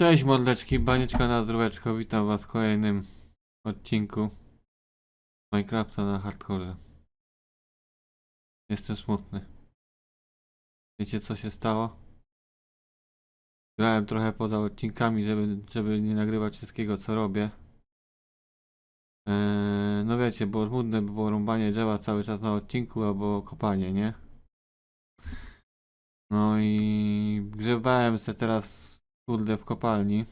Cześć mordeczki, banieczka na zdróweczko, witam was w kolejnym odcinku Minecrafta na hardkorze. Jestem smutny. Wiecie co się stało? Grałem trochę poza odcinkami, żeby, żeby nie nagrywać wszystkiego co robię. Eee, no wiecie, było smutne, by było rąbanie drzewa cały czas na odcinku albo kopanie, nie? No i grzebałem se teraz kurde w kopalni.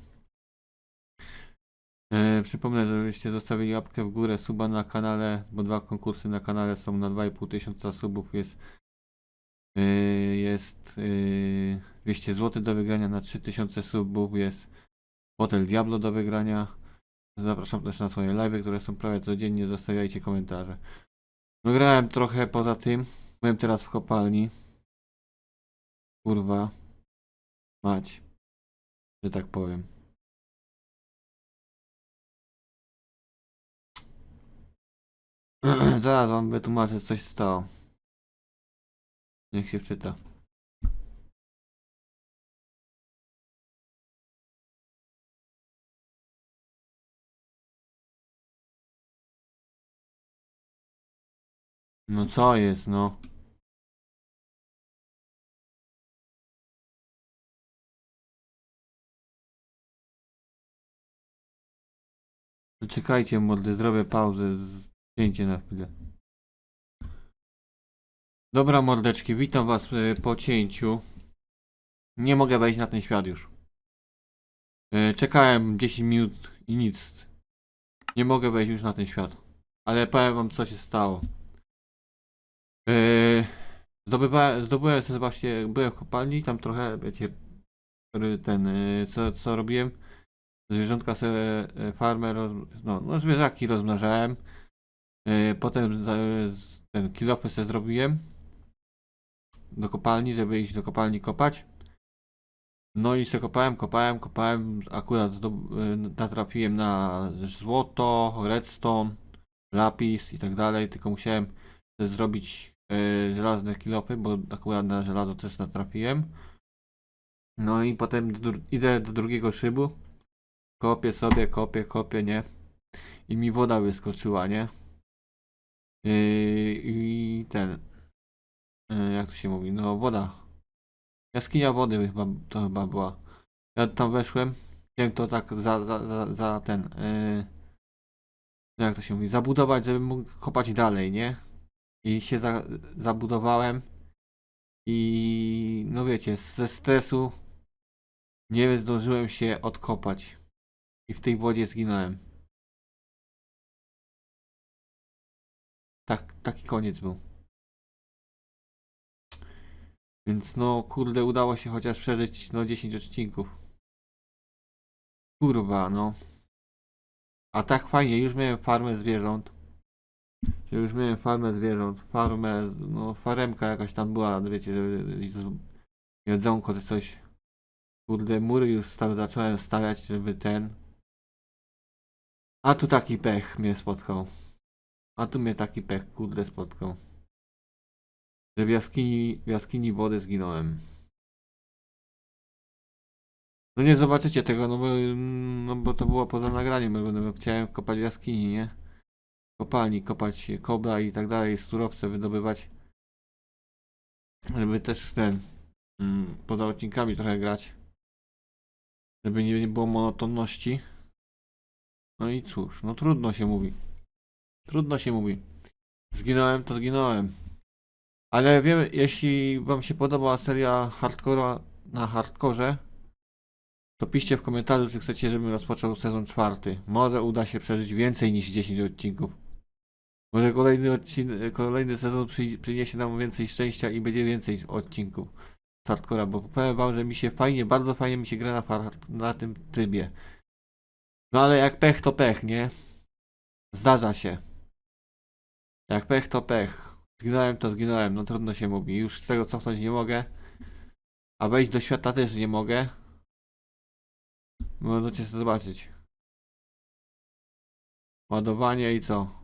E, przypomnę, żebyście zostawili łapkę w górę, suba na kanale, bo dwa konkursy na kanale są na 2,5 tysiąca subów. Jest, e, jest e, 200 zł do wygrania na 3000 subów. Jest Hotel Diablo do wygrania. Zapraszam też na swoje live, które są prawie codziennie. Zostawiajcie komentarze. Wygrałem trochę poza tym. Byłem teraz w kopalni. Kurwa. Mać że tak powiem. Zaraz wam wytłumaczę, coś stało. Niech się wczyta. No co jest, no? Czekajcie, mordy, zrobię pauzę, zdjęcie na chwilę. Dobra, mordeczki, witam was e, po cięciu. Nie mogę wejść na ten świat już. E, Czekałem 10 minut i nic. Nie mogę wejść już na ten świat. Ale powiem wam, co się stało. E, Zdobywałem, zdobyłem sobie właśnie, byłem w kopalni, tam trochę, wiecie, ten, co, co robiłem. Zwierzątka sobie e, farmę, roz, no, no zwierzaki rozmnażałem. E, Potem ten kilofy sobie zrobiłem do kopalni, żeby iść do kopalni kopać. No i sobie kopałem, kopałem, kopałem. Akurat zdob- e, natrafiłem na złoto, redstone, lapis i tak dalej. Tylko musiałem zrobić e, żelazne kilofy, bo akurat na żelazo też natrafiłem. No i potem do, idę do drugiego szybu. Kopię sobie, kopię, kopię, nie? I mi woda wyskoczyła, nie? Yy, I ten. yy, Jak to się mówi? No, woda. Jaskinia wody chyba to chyba była. Ja tam weszłem. Chciałem to tak za, za, za, za ten. Yy, jak to się mówi? Zabudować, żebym mógł kopać dalej, nie? I się za, zabudowałem. I no wiecie, ze stresu nie zdążyłem się odkopać i w tej wodzie zginąłem. Tak, taki koniec był. Więc no, kurde, udało się chociaż przeżyć no 10 odcinków. Kurwa, no. A tak fajnie, już miałem farmę zwierząt. Już miałem farmę zwierząt, farmę, no faremka jakaś tam była, wiecie, jedzonko czy coś. Kurde, mury już tam zacząłem stawiać, żeby ten, a tu taki pech mnie spotkał. A tu mnie taki pech, kurde, spotkał. Że w jaskini, w jaskini wody zginąłem. No nie zobaczycie tego, no bo, no bo to było poza nagraniem, bo no, chciałem kopać w jaskini, nie? Kopalni, kopać kobra i tak dalej, surowce wydobywać. Żeby też ten, mm, poza odcinkami trochę grać. Żeby nie, nie było monotonności. No i cóż, no trudno się mówi. Trudno się mówi. Zginąłem, to zginąłem. Ale wiem, jeśli wam się podoba seria hardcora na hardkorze, to piszcie w komentarzu, czy chcecie, żebym rozpoczął sezon czwarty. Może uda się przeżyć więcej niż 10 odcinków. Może kolejny odcinek, kolejny sezon przy, przyniesie nam więcej szczęścia i będzie więcej odcinków hardcora, bo powiem wam, że mi się fajnie, bardzo fajnie mi się gra na, na tym trybie. No ale jak pech to pech, nie? Zdarza się. Jak pech to pech. Zginąłem to zginąłem, no trudno się mówi. Już z tego cofnąć nie mogę. A wejść do świata też nie mogę. Możecie sobie zobaczyć. Ładowanie i co?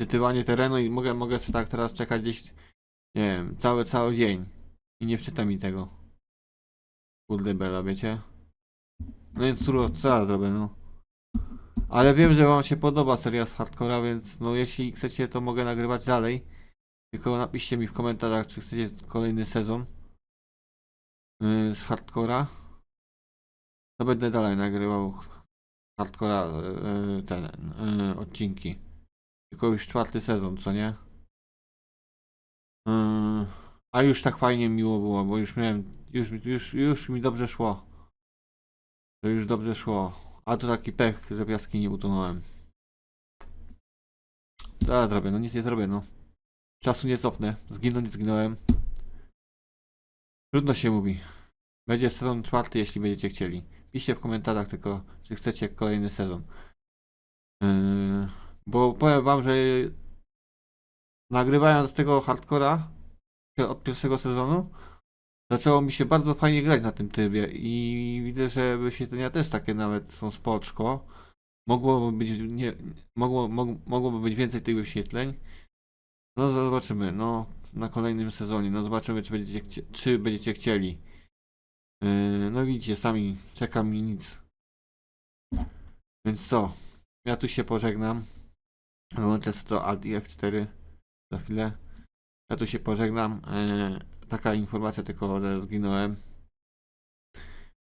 Czytywanie terenu i mogę, mogę sobie tak teraz czekać gdzieś, nie wiem, cały, cały dzień. I nie wczyta mi tego. Kurde bela, wiecie? No i trudno, co ja zrobię, no. Ale wiem, że wam się podoba seria z hardcora, więc no jeśli chcecie, to mogę nagrywać dalej. Tylko napiszcie mi w komentarzach, czy chcecie kolejny sezon yy, z hardcora. To będę dalej nagrywał hardcora yy, yy, odcinki. Tylko już czwarty sezon, co nie? Yy, a już tak fajnie miło było, bo już miałem, już, już, już mi dobrze szło. To już dobrze szło. A to taki pech, że w jaskini utonąłem. Ja zrobię? No nic nie zrobię, no. Czasu nie cofnę. Zginął, nie zginąłem. Trudno się mówi. Będzie sezon czwarty, jeśli będziecie chcieli. Piszcie w komentarzach tylko, czy chcecie kolejny sezon. Yy, bo powiem wam, że nagrywając tego hardcora od pierwszego sezonu, zaczęło mi się bardzo fajnie grać na tym trybie i widzę, że wyświetlenia też takie nawet są spoczko. Mogłoby być, nie, mogło, mog, mogłoby być więcej tych wyświetleń. No zobaczymy, no na kolejnym sezonie, no zobaczymy czy będziecie, czy będziecie chcieli. Yy, no widzicie, sami czekam i nic. Więc co, ja tu się pożegnam. Wyłączę sobie to Alt i F4 za chwilę. Ja tu się pożegnam. Yy, taka informacja tylko, że zginąłem.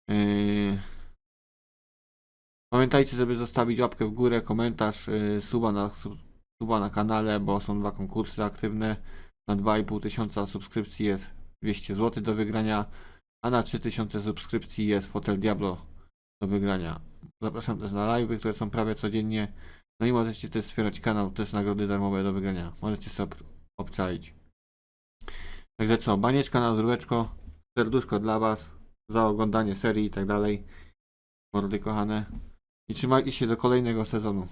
Yy, Pamiętajcie, żeby zostawić łapkę w górę, komentarz, yy, suba, na, sub, suba na kanale, bo są dwa konkursy aktywne. Na 2,5 tysiąca subskrypcji jest 200 zł do wygrania, a na 3000 subskrypcji jest fotel Diablo do wygrania. Zapraszam też na live, które są prawie codziennie. No i możecie też wspierać kanał, też nagrody darmowe do wygrania. Możecie sobie ob- obczaić. Także co, banieczka na dróweczko, serduszko dla Was za oglądanie serii i tak dalej. Mordy kochane. I trzymajcie się do kolejnego sezonu.